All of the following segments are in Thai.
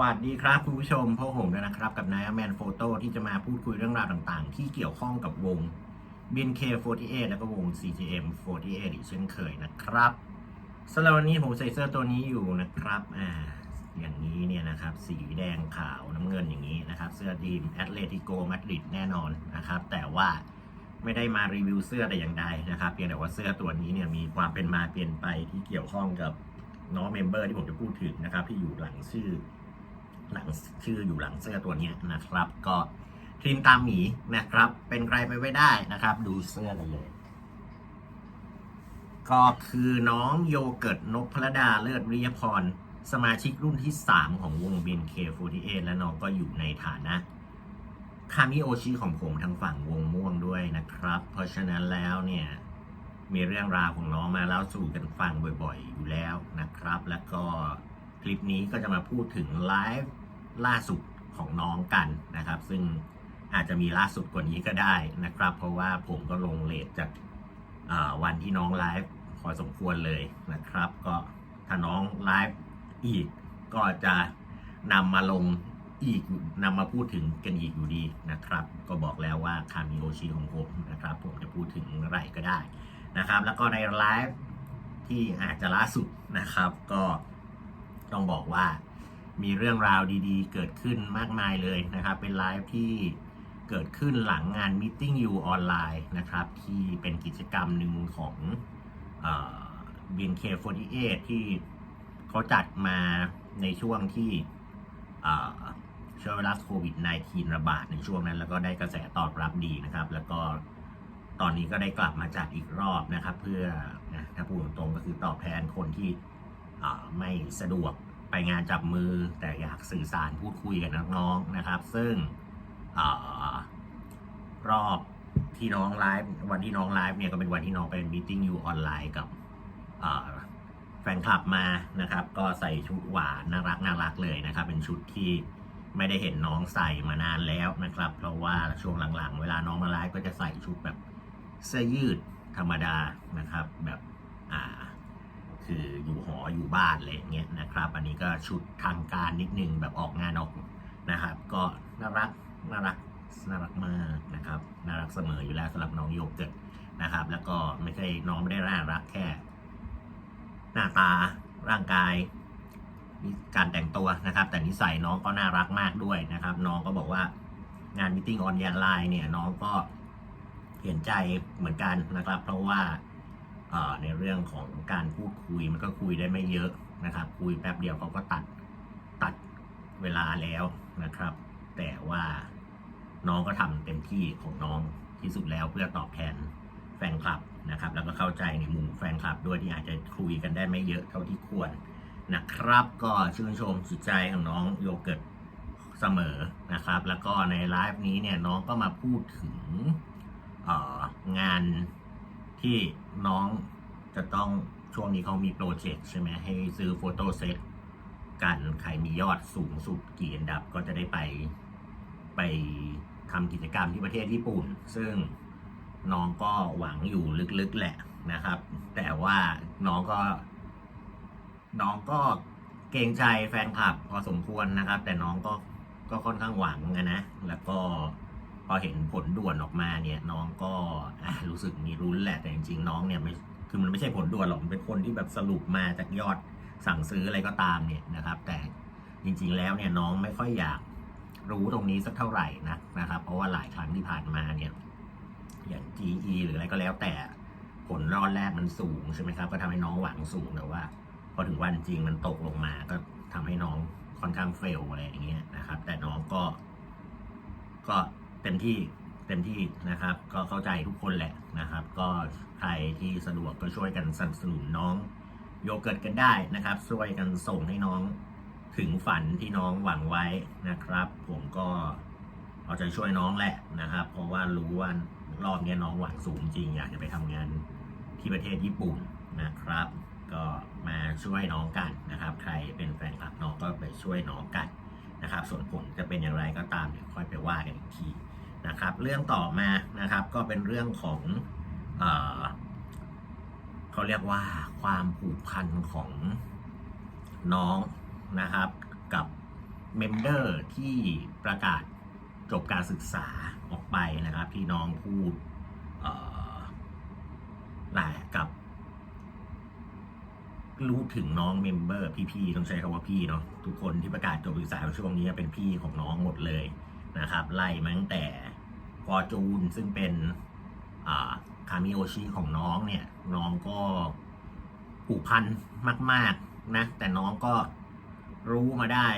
วัสดีครับคุณผู้ชมพวกผมด้วยนะครับ กับนายแมนโฟโต้ที่จะมาพูดคุยเรื่องราวต่างๆ ที่เกี่ยวข้องกับวง BNK48 แล้วก็วง CGM48 อีกเช่นเคยนะครับสำหรับวันนี้ผมใส่เสื้อตัวนี้อยู่นะครับอ่าอย่างนี้เนี่ยนะครับ สีแดงขาวน้ำเงินอย่างนี้นะครับ เสื้อทีมแอตเลติโกมาดริดแน่นอนนะครับ แต่ว่าไม่ได้มารีวิวเสื้อแต่อย่างใดนะครับเพียงแต่ว่าเสื้อตัวนี้เนี่ยมีความเป็นมาเปลี่ยนไปที่เกี่ยวข้องกับน้องเมมเบอร์ที่ผมจะพูดถึงนะครับ ที่อยู่หลังชื่อ หลังชื่ออยู่หลังเสื้อตัวนี้นะครับ ก็ทีมตามหมีนะครับ เป็นใครไปไม่ได้นะครับ ดูเสื้อกันเลย ก็คือน้องโยเกิร์ตนพพระดาเลิศวิริยพร สมาชิกรุ่นที่ 3 ของวง BNK48 และน้องก็อยู่ในฐานะคามิโอชิของผมทางฝั่งวงม่วงด้วยนะครับ เพราะฉะนั้นแล้วเนี่ยมีเรื่องราวของน้องมาเล่าสู่กันฟังบ่อยๆ อยู่แล้วนะครับ แล้วก็คลิปนี้ก็จะมาพูดถึงไลฟ์ ล่าสุดของน้องกันนะครับ ซึ่งอาจจะมีล่าสุดกว่านี้ก็ได้นะครับ เพราะว่าผมก็ลงเลทจากวันที่น้องไลฟ์พอสมควรเลยนะครับ ก็ถ้าน้องไลฟ์อีกก็จะนำมาลงอีกนำมาพูดถึงกันอีกอยู่ดีนะครับ ก็บอกแล้วว่าคามิโอชิของผมนะครับ ผมจะพูดถึงอะไรก็ได้นะครับ แล้วก็ในไลฟ์ที่อาจจะล่าสุดนะครับ ก็ต้องบอกว่า มีเรื่องราวดีๆ เกิดขึ้นมากมายเลยนะครับ เป็นไลฟ์ที่เกิดขึ้นหลังงาน Meeting You ออนไลน์นะครับ ที่เป็นกิจกรรมหนึ่งของเอ่อ BNK48 ที่เขาจัดมาในช่วงที่เชื้อไวรัสโควิด -19 ระบาดในช่วงนั้น แล้วก็ได้กระแสตอบรับดีนะครับ แล้วก็ตอนนี้ก็ได้กลับมาจัดอีกรอบนะครับ เพื่อนะถ้าพูดตรงๆก็คือตอบแทนคนที่ไม่สะดวก ไปงานจับมือแต่อยากสื่อสารพูดคุยกับน้องๆนะครับ ซึ่งอรอบที่น้องไลฟ์วันที่น้องไลฟ์เนี่ยก็เป็นวันที่น้องเป็นมีติ้งอยู่ออนไลน์กับแฟนคลับมานะครับ ก็ใส่ชุดหวานน่ารักน่ารักเลยนะครับ เป็นชุดที่ไม่ได้เห็นน้องใส่มานานแล้วนะครับ เพราะว่าช่วงหลังๆ เวลาน้องมาไลฟ์ก็จะใส่ชุดแบบเสื้อยืดธรรมดานะครับ แบบอ่า คืออยู่หออยู่บ้านอะไรอย่างเงี้ยนะครับ อันนี้ก็ชุดทางการนิดนึงแบบออกงานออกนะครับ ก็น่ารักน่ารักน่ารักมากนะครับน่ารักเสมออยู่แล้วสำหรับน้องโยเกิร์ตนะครับ แล้วก็ไม่ใช่น้องไม่ได้น่ารักแค่ หน้าตาร่างกายการแต่งตัวนะครับ แต่นิสัยน้องก็น่ารักมากด้วยนะครับ น้องก็บอกว่างานมิ팅ออนไลน์เนี่ยน้องก็เห็นใจเหมือนกันนะครับ เพราะว่า ในเรื่องของการพูดคุยมันก็คุยได้ไม่เยอะนะครับ คุยแป๊บเดียวเขาก็ตัดตัดเวลาแล้วนะครับ แต่ว่าน้องก็ทำเต็มที่ของน้องที่สุดแล้วเพื่อตอบแทนแฟนคลับนะครับ แล้วก็เข้าใจในมุมแฟนคลับด้วยที่อาจจะคุยกันได้ไม่เยอะเท่าที่ควรนะครับ ก็ชื่นชมจิตใจของน้องโยเกิร์ตเสมอนะครับ แล้วก็ในไลฟ์นี้เนี่ยน้องก็มาพูดถึงงาน ที่น้องจะต้องช่วงนี้เขามีโปรเจกต์ใช่ไหมให้ซื้อโฟโต้เซตกันใครมียอดสูงสุดกี่อันดับก็จะได้ไปไปทำกิจกรรมที่ประเทศญี่ปุ่น ซึ่งน้องก็หวังอยู่ลึกๆแหละนะครับ แต่ว่าน้องก็ น้องก็เกรงใจแฟนคลับพอสมควรนะครับ แต่น้องก็ก็ค่อนข้างหวังอะนะ แล้วก็ อเห็นผลด่วนออกมาเนี่ยน้องก็รู้สึกมีรุ้นแหละแต่จริงๆน้องเนี่ยไม่คือมันไม่ใช่ผลด่วนหรอกมันเป็นคนที่แบบสรุปมาจากยอดสั่งซื้ออะไรก็ตามเนี่ยนะครับ แต่จริงๆแล้วเนี่ยน้องไม่ค่อยอยากรู้ตรงนี้สักเท่าไหร่นะนะครับ เพราะว่าหลายครั้งที่ผ่านมาเนี่ยอย่าง GE หรืออะไรก็แล้วแต่ผลรอดแรกมันสูงใช่ไหมครับ ก็ทำให้น้องหวังสูงแต่ว่า พอถึงวันจริงมันตกลงมา ก็ทำให้น้องค่อนข้างเฟลอะไรอย่างเงี้ยนะครับ แต่น้องก็ ก็ เต็มที่เต็มที่นะครับ ก็เข้าใจทุกคนแหละนะครับ ก็ใครที่สะดวกก็ช่วยกันสนับสนุนน้อง โยเกิร์ตกันได้นะครับ ช่วยกันส่งให้น้องถึงฝันที่น้องหวังไว้นะครับ ผมก็เอาใจช่วยน้องแหละนะครับ เพราะว่ารู้ว่ารอบนี้น้องหวังสูงจริงอยากจะไปทำงานที่ประเทศญี่ปุ่นนะครับ ก็มาช่วยน้องกันนะครับ ใครเป็นแฟนคลับน้องก็ไปช่วยน้องกันนะครับ ส่วนผลจะเป็นอย่างไรก็ตามเดี๋ยวค่อยไปว่ากันอีกที นะครับ เรื่องต่อมานะครับ ก็เป็นเรื่องของเออเขาเรียกว่าความผูกพันของน้องนะครับ กับเมมเบอร์ที่ประกาศจบการศึกษาออกไปนะครับ ที่น้องพูดหลายกับ รู้ถึงน้องเมมเบอร์พี่ๆต้องใช้คำว่าพี่เนาะทุกคนที่ประกาศจบศึกษาช่วงนี้เป็นพี่ของน้องหมดเลย นะครับ ไล่มาตั้งแต่ฟอร์จูนซึ่งเป็นคามิโอชิของน้องเนี่ย น้องก็ผูกพันมาก ๆ นะ แต่น้องก็รู้มาได้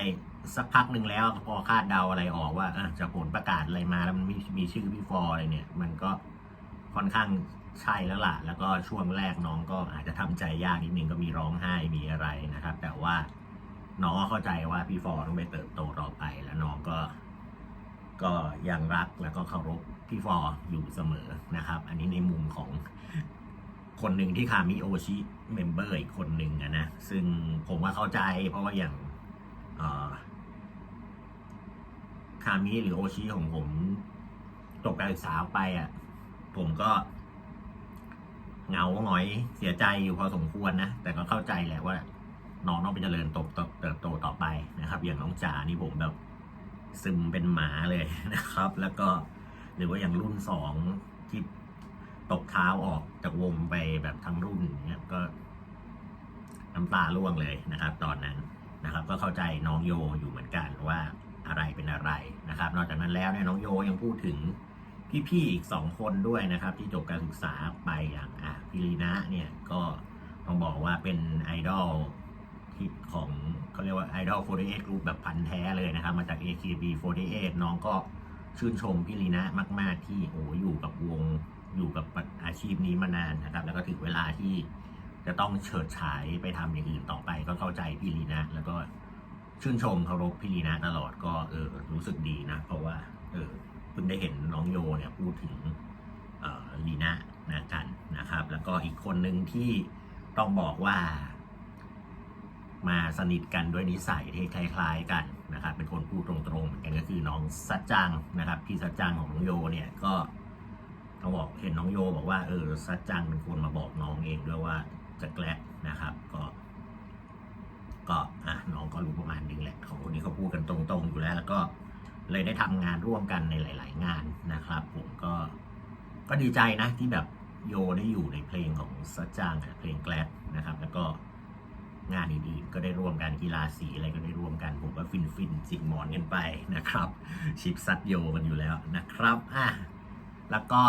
สักพักหนึ่งแล้วพอคาดเดาอะไรออกว่าจะผลประกาศอะไรมาแล้วมันมีมีชื่อพี่ฟอร์อะไรเนี่ย มันก็ค่อนข้างใช่แล้วล่ะ แล้วก็ช่วงแรกน้องก็อาจจะทำใจยากนิดนึงก็มีร้องไห้มีอะไรนะครับ แต่ว่าน้องเข้าใจว่าพี่ฟอร์ต้องไปเติบโตต่อไปแล้วน้องก็ ก็ยังรักแล้วก็เคารพพี่ฟออยู่เสมอนะครับ อันนี้ในมุมของคนหนึ่งที่คามิโอชิเมมเบอร์อีกคนหนึ่งนะ ซึ่งผมว่าเข้าใจเพราะว่าอย่างคามิหรือโอชิของผมจบการศึกษาไปอะ ผมก็เหงาหงอยเสียใจอยู่พอสมควรนะ แต่ก็เข้าใจแหละว่า น้องต้องไปเจริญโตเติบโตต่อไปนะครับ อย่างน้องจ๋านี่ผมแบบ ซึมเป็นหมาเลยนะครับ แล้วก็หรือว่าอย่างรุ่นสองที่ตกเท้าออกจากวงไปแบบทั้งรุ่นเนี่ยก็น้ำตาร่วงเลยนะครับ ตอนนั้นนะครับ ก็เข้าใจน้องโยอยู่เหมือนกันว่าอะไรเป็นอะไรนะครับ นอกจากนั้นแล้วเนี่ยน้องโยยังพูดถึงพี่ๆอีกสองคนด้วยนะครับ ที่จบการศึกษาไปอย่างอะพิรีนะเนี่ยก็ต้องบอกว่าเป็นไอดอล ที่ของเขาเรียกว่า Idol 48 Group แบบพันธ์แท้เลยนะครับ มาจาก AKB48 น้องก็ชื่นชมพี่ลีนะมาก ๆ ที่โอ้อยู่กับวงอยู่กับอาชีพนี้มานานนะครับ แล้วก็ถึงเวลาที่จะต้องเฉิดฉายไปทำอย่างอื่นต่อไปก็เข้าใจพี่ลีนะ แล้วก็ชื่นชมเคารพพี่ลีนะตลอดก็เออรู้สึกดีนะ เพราะว่าเออเพิ่งได้เห็นน้องโยเนี่ยพูดถึงเออลีนะนะกันนะครับ แล้วก็อีกคนหนึ่งที่ต้องบอกว่า มาสนิทกันด้วยนิสัยที่คล้ายๆกันนะครับเป็นคนพูดตรงๆเหมือนกันก็คือน้องสัจจังนะครับพี่สัจจังของน้องโยเนี่ยก็ต้องบอกเห็นน้องโยบอกว่าเออสัจจังเป็นคนมาบอกน้องเองด้วยว่าจะแกลกนะครับก็ก็อะน้องก็รู้ประมาณนึงแหละของคนนี้เขาพูดกันตรงๆ อยู่แล้วแล้วก็เลยได้ทำงานร่วมกันในหลาย ๆ งานนะครับ ผมก็ก็ดีใจนะที่แบบโยได้อยู่ในเพลงของสัจจังเพลงแกลกนะครับ แล้วก็ งานอื่นๆก็ได้ร่วมกันกีฬาสีอะไรก็ได้ร่วมกัน ผมก็ฟินฟินๆจิกหมอนกันไปนะครับ ชิปซัดโยกันอยู่แล้วนะครับอะแล้วก็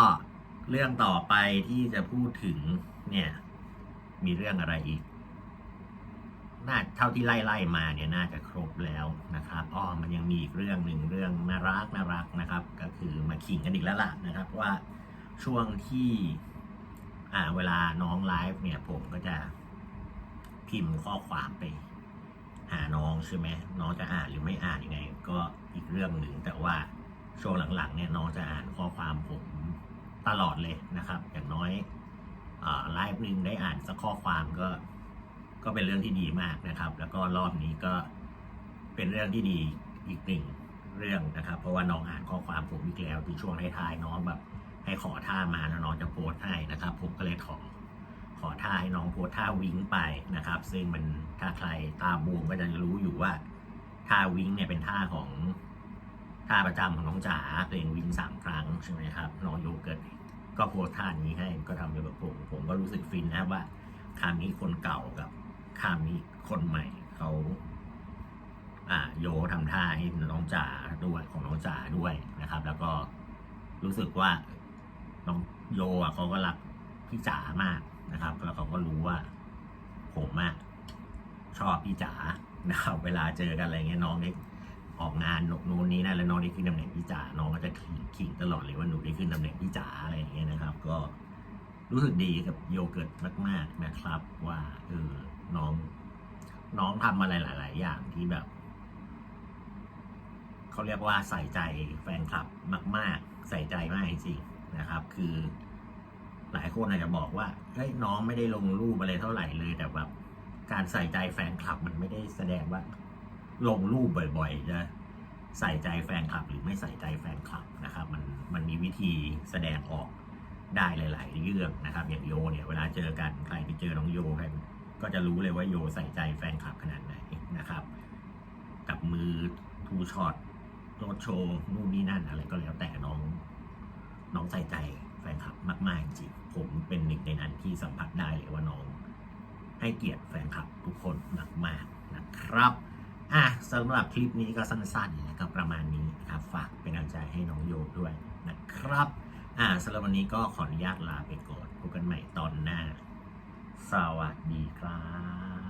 เรื่องต่อไปที่จะพูดถึงเนี่ย มีเรื่องอะไรอีกน่าเท่าที่ไล่ไล่ๆมาเนี่ยน่าจะครบแล้วนะครับอ้อมันยังมีอีกเรื่องหนึ่งเรื่องน่ารักน่ารักนะครับ ก็คือมาขิงกันอีกแล้วล่ะนะครับ ว่าช่วงที่อ่าเวลาน้องไลฟ์เนี่ยผมก็จะ พิมพ์ข้อความไป หาน้องใช่ไหมน้องจะอ่านหรือไม่อ่านยังไง ก็อีกเรื่องหนึ่งแต่ว่าช่วงหลังๆเนี่ยน้องจะอ่านข้อความผมตลอดเลยนะครับ อย่างน้อยอาไลฟ์หนึ่งได้อ่านสักข้อความก็ ก็เป็นเรื่องที่ดีมากนะครับ แล้วก็รอบนี้ก็เป็นเรื่องที่ดีอีกหนึ่งเรื่องนะครับ เพราะว่าน้องอ่านข้อความผมอีกแล้วที่ช่วงท้ายๆน้องแบบให้ขอท่ามาแล้วน้องจะโพสให้นะครับ ผมก็เลยขอ อท่าให้น้องโพสท่าวิงไปนะครับ ซึ่งมันถ้าใครตามบูมก็จะรู้อยู่ว่าท่าวิงเนี่ยเป็นท่าของท่าประจำของน้องจ๋าเพลงวิงสามครั้งใช่ไหมครับน้องโยเกิร์ตก็โพสท่านี้ให้ก็ทำเป็นแบบผมผมก็รู้สึกฟินนะว่าคามิคนเก่ากับคามิคนใหม่เขาอ่าโยทำท่าให้น้องจ๋าด้วยของน้องจ๋าด้วยนะครับ แล้วก็รู้สึกว่าน้องโยอะเขาก็รักพี่จ๋ามาก นะครับ แล้วเขาก็รู้ว่า ผมอะชอบพี่จ๋านะครับเวลาเจอกันอะไรเงี้ยน้องได้ออกงานนู้นนี้นั่นแล้วน้องได้ขึ้นตำแหน่งพี่จ๋าน้องก็จะขิงขิงตลอดเลยว่าหนูได้ขึ้นตำแหน่งพี่จ๋าอะไรอย่างเงี้ยนะครับ ก็รู้สึกดีกับโยเกิร์ตมาก ๆนะครับ ว่าเออน้อง น้องทำอะไรหลาย ๆ อย่างที่แบบเขาเรียกว่าใส่ใจแฟนคลับมาก ๆ ใส่ใจมากจริงๆนะครับ คือ หลายคนอาจจะบอกว่าเฮ้ยน้องไม่ได้ลงรูปอะไรเท่าไหร่เลยแต่แบบการใส่ใจแฟนคลับมันไม่ได้แสดงว่า ลงรูปบ่อยๆจะใส่ใจแฟนคลับหรือไม่ใส่ใจแฟนคลับนะครับมันมันมีวิธีแสดงออกได้หลาย ๆ เรื่องนะครับอย่างโยเนี่ยเวลาเจอกันใครไปเจอน้องโยกันก็จะรู้เลยว่าโยใส่ใจแฟนคลับขนาดไหนนะครับ กับมือทูช็อตโรดโชว์นู่นนี่นั่นอะไรก็แล้วแต่น้อง น้องใส่ใจ ฟนคลับมากๆจริงผมเป็นหนึ่งในนั้นที่สัมผัสได้เลยว่าน้อง ให้เกียรติแฟนคลับทุกคนมากๆนะครับอะสำหรับคลิปนี้ก็สั้นๆแล้วก็ประมาณนี้ครับฝากเป็นกำลังใจให้น้องโยด้วยนะครับอ่าสำหรับวันนี้ก็ขออนุญาตลาไปก่อนพบกันใหม่ตอนหน้า สวัสดีครับ